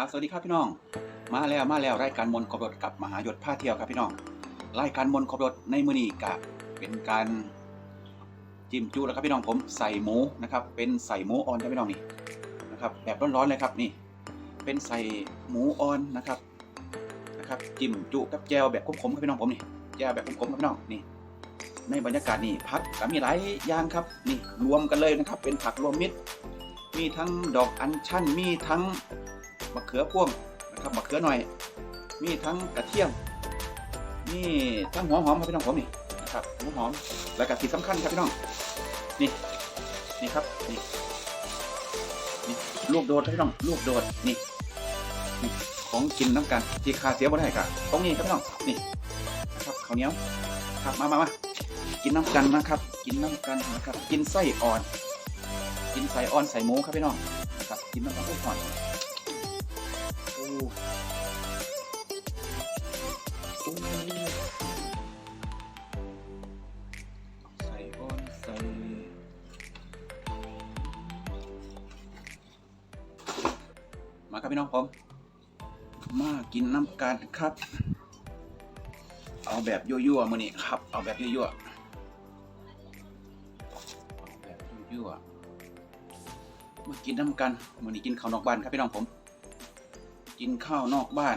ครับ สวัสดีครับพี่น้อง มาแล้วมาแล้วรายการมนขบรถกับมหายศผ้าเที่ยวครับพี่น้อง รายการมนขบรถในมือนี้กะเป็นการจิ้มจุแล้วครับพี่น้องผมใส่หมูนะครับ เป็นใส่หมูออนครับพี่น้องนี่นะครับแบบร้อนๆเลยครับนี่ เป็นใส่หมูออนนะครับนะครับจิ้มจุกับแจวแบบขมๆครับพี่น้องผมนี่แจวแบบขมๆครับพี่น้องนี่ในบรรยากาศนี่ผักก็มีหลายอย่างครับนี่รวมกันเลยนะครับ เป็นผักรวมมิตร มีทั้งดอกอัญชันมีทั้ง มะเขือพ่วงนะครับมะเขือหน่อย มีทั้งกระเทียม มีทั้งหัวหอมครับพี่น้องผมนี่นะครับหัวหอม แล้วก็ที่สำคัญครับพี่น้อง นี่นี่ครับนี่นี่ลูกโดดครับพี่น้อง ลูกโดดนี่นี่ของกินน้ำกันที่คาเสียบ่ได้ครับตรงนี้ครับพี่น้องนี่นะครับข้าวเหนียวครับมามามากินน้ำกันนะครับ กินน้ำกันนะครับ กินไส้อ่อน กินไส้อ่อนใส่หมูครับพี่น้องนะครับกินน้ำกันทุกคน ครับพี่น้องผมมากินน้ำกันครับ เอาแบบยั่วๆมือนี่ครับ เอาแบบยั่วๆแบบยั่วๆมากินน้ำกันวันนี่กินข้าวนอกบ้านครับพี่น้องผม กินข้าวนอกบ้าน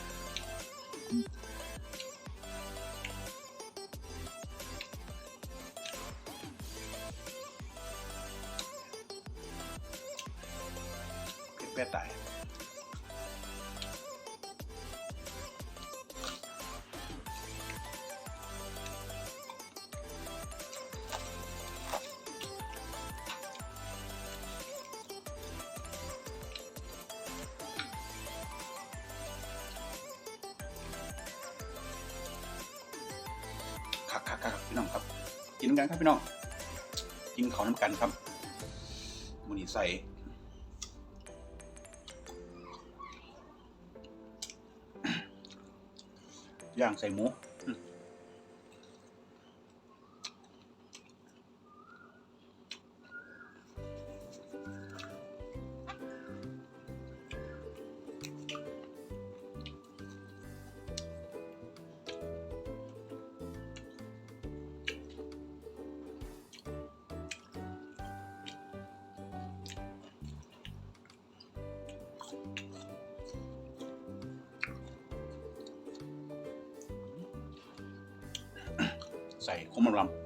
กินน้ำกันครับพี่น้อง กินข้าวน้ำกันครับมันนี้ใส่ย่างใส่หมู ใส่ข้มลำ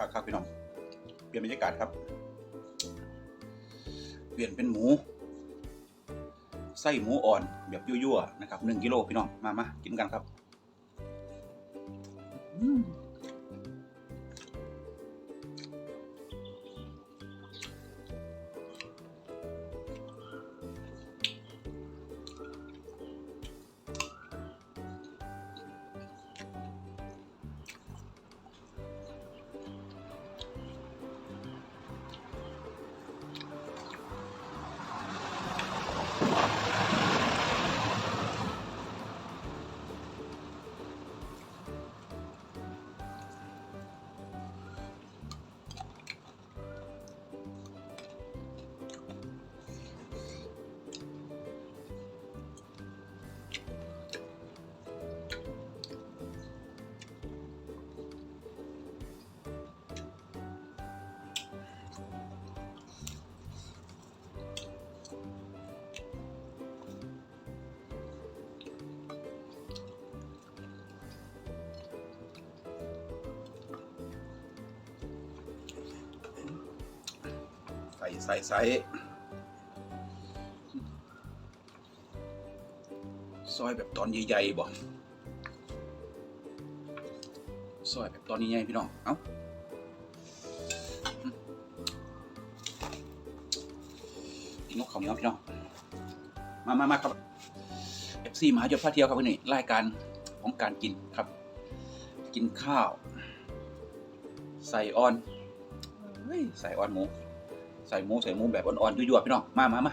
ครับครับพี่น้องเปลี่ยนบรรยากาศครับ เปลี่ยนเป็นหมูไส้หมูอ่อนแบบยั่วๆนะครับหนึ่งกิโลพี่น้องมามากินกันครับ ใส่ใส่ซอยแบบตอนใหญ่ๆบ่ซอยแบบตอนใหญ่ๆพี่น้อง เอ้ากินนกเขาวเนียพี่น้อง มามามาครับ FC มหาจดพาเที่ยวครับวันนี้รายการของการกินครับ กินข้าว ใส่ออนเฮ้ยใส่ออนหมู ใส่หมูใส่หมูแบบอ่อนๆยั่วๆพี่น้องมามามา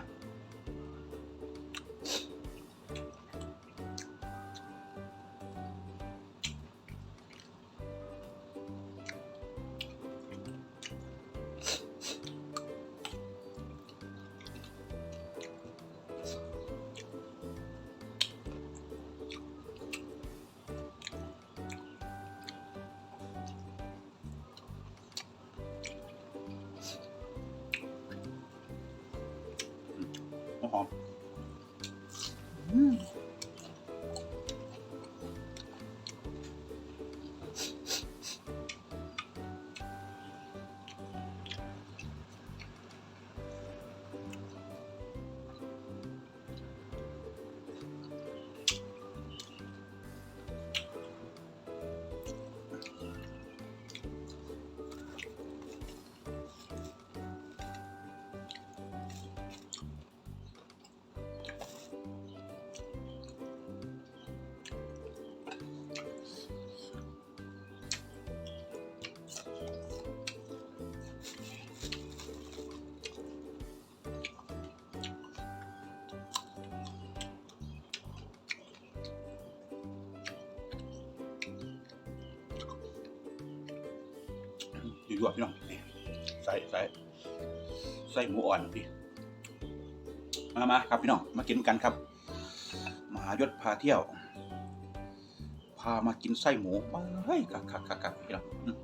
あ。 ยั่วๆพี่น้องนี่ใส่ใส่ใส่หมูอ่อนพี่มามาครับพี่น้องมากินกันครับมหายศพาเที่ยว พามากินไส้หมูมาเฮ้ยกักกักกักพี่น้องอืม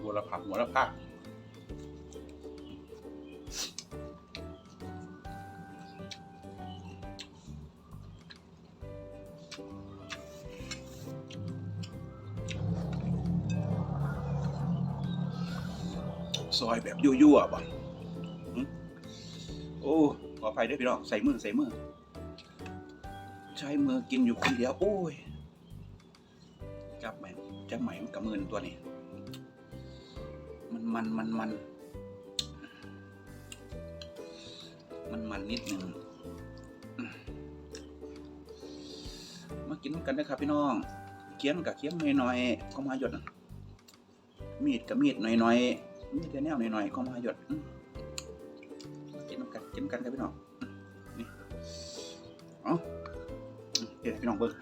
หัวละผักหัวละผัก ซอยแบบยั่วๆบ่อืมโอ้ขออภัยด้วยพี่น้องใส่มือใส่มือ ใช้มือกินอยู่คนเดียว โอ้ยจับไหมจับไหมกับมือตัวนี้ มันมันมันมันมันมันนิดหนึ่งมากินกันนะครับพี่น้องเคี้ยนกับเคี้ยนหน่อยๆก็มาหยดมีดกับมีดหน่อยๆ มีดแต่แนวหน่อยๆก็มาหยดจิ้มกินกันกินกันครับพี่น้องนี่เออเดี๋ยวพี่น้องเบิ่ง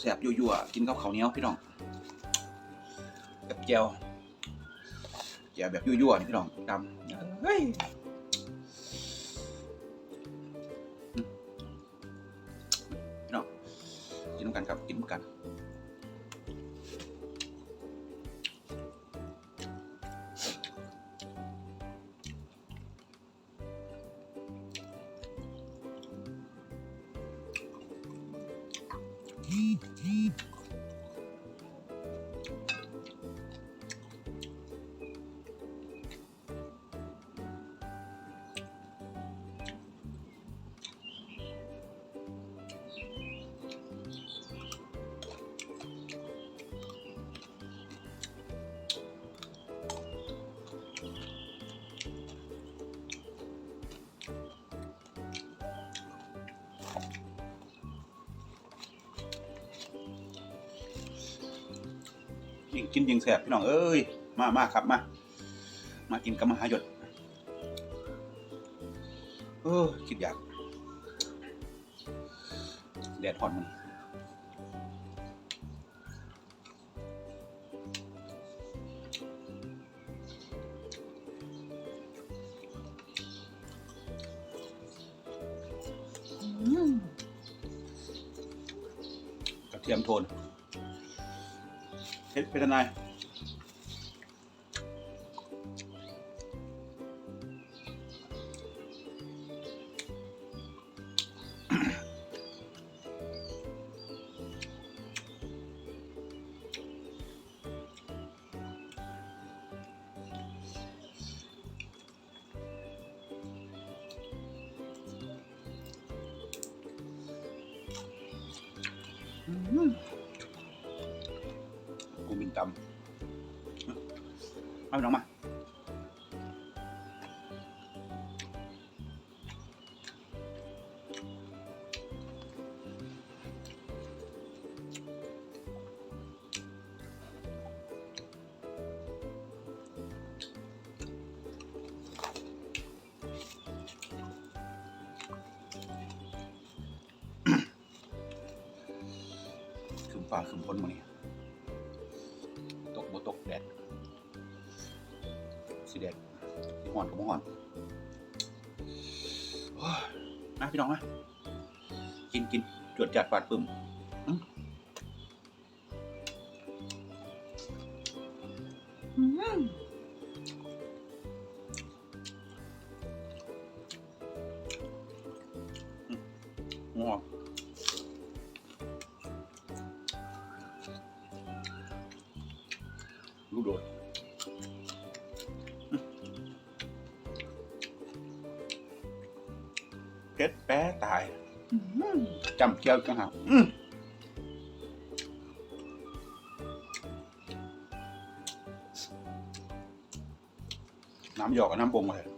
แสบๆยั่วๆกินกับข้าวเหนียวพี่น้องแบบแจ่วแจวแบบยั่วๆนี่พี่น้องดำเฮ้ย deep, deep. ยิงกินยิงแสบพี่น้องเอ้ยมามาครับมา มากินกับมหาหยดเออคิดอยากแดดห่อนมัน เฮ็ดเป็นอะไร มาพี่น้ มาพี่น้องมากินกินจวดจัดปาดปึ่มอืม จำเกียวจังหากอื้อน้ำหยอกกับน้ำปรุงมาเลย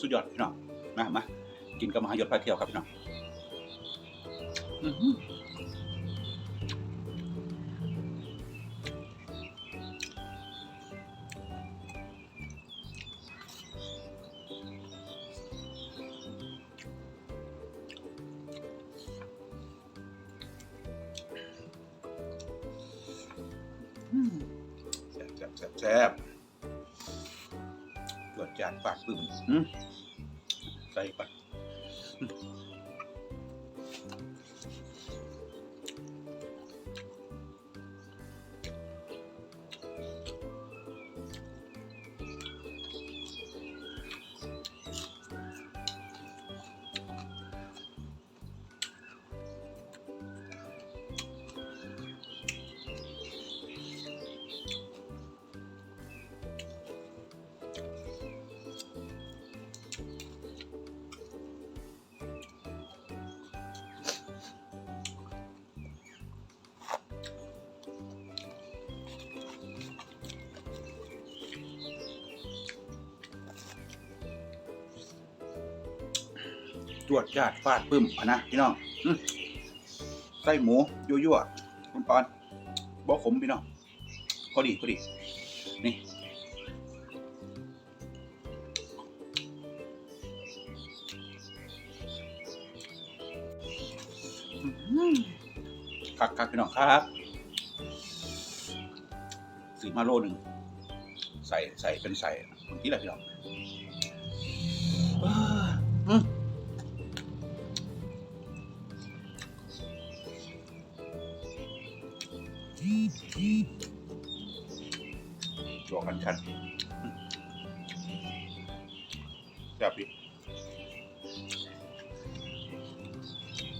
สุดยอดพี่น้องมามากินกับมหายศพาเที่ยวครับพี่น้องอื้อหืออืมแซ่บแซ่บแซ่บแซ่บตรว จจานปากปึ้มอืมใส่ไปอืม ตรวจจาดฟาดปึ้มอะนะพี่น้องไส้หมูยั่วๆคุณปอนบ่ขมพี่น้องพอดีพอดีนี่คักคักพี่น้องครับซื้อมาโลหนึ่งใส่ใส่เป็นใส่บางทีแหละพี่น้อง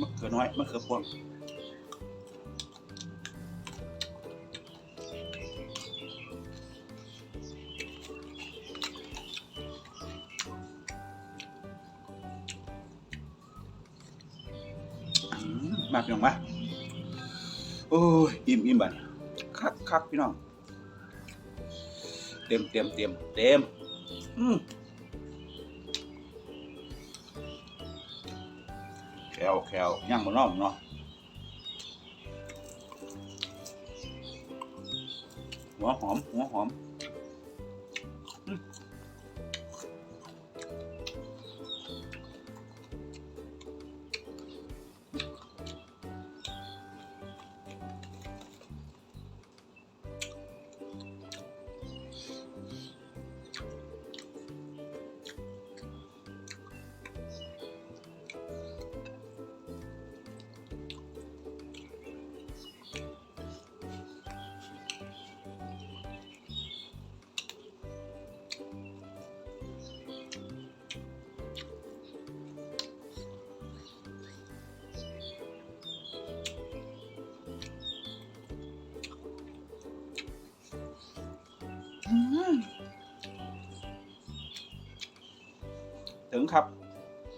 มะเขือน้อยมะเขือพวงมาพี่น้องมาโอ้ยอิ่มอิ่มบัดนี้คักคักพี่น้อง เต็มเต็มเต็มเต็ม แลแคลย่างบนน้องเนาะหัวหอมหัวหอม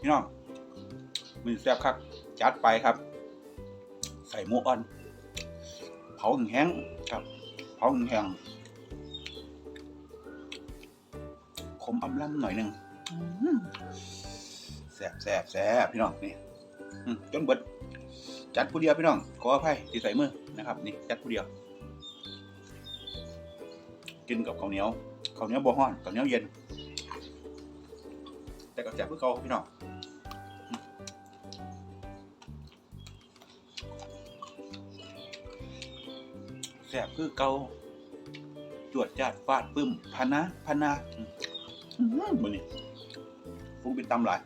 พี่น้องมือแซ่บคักจัดไปครับ ใส่หมูอ่อน เผาแห้งครับ เผาแห้งขมอำล่ำหน่อยหนึ่งแซ่บแซ่บแซ่บพี่น้องนี่จนเบิดจัดผู้เดียวพี่น้องขออภัยที่ใส่มือนะครับ นี่จัดผู้เดียว กินกับข้าวเหนียวข้าวเหนียวบ่ฮ้อนข้าวเหนียวเย็น แต่ก็แซ่บเพื่อเขาพี่น้องแซ่บคือเกาจวดจาดฟาดปึ้มพะนะพะนะมอื้อหือมือนี่ฟุ้งเป็นตำหลาย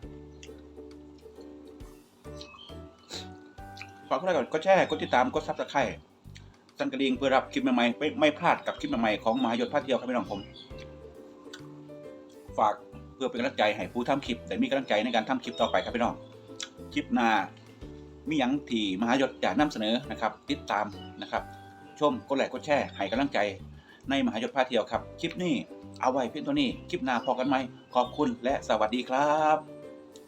ฝากกดไลค์กดแชร์กดติดตามกดซับสไครต์สั่นกระดิ่งเพื่อรับคลิปใหม่ๆไม่ไม่พลาดกับคลิปใหม่ๆของมหายศพาเที่ยวครับพี่น้องผม ฝาก เพื่อเป็นกำลังใจให้ผู้ทำคลิปแต่มีกำลังใจในการทำคลิปต่อไปครับพี่น้องคลิปหน้ามีหยังที่มหายศจะนำเสนอนะครับ ติดตามนะครับ ชมกดไลค์กดแชร์ให้กำลังใจ ในมหายศพาเที่ยวครับ คลิปนี้เอาไว้เพียงเท่านี้คลิปหน้าพอกันไหมขอบคุณและสวัสดีครับ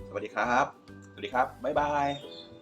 สวัสดีครับ สวัสดีครับบ๊ายบาย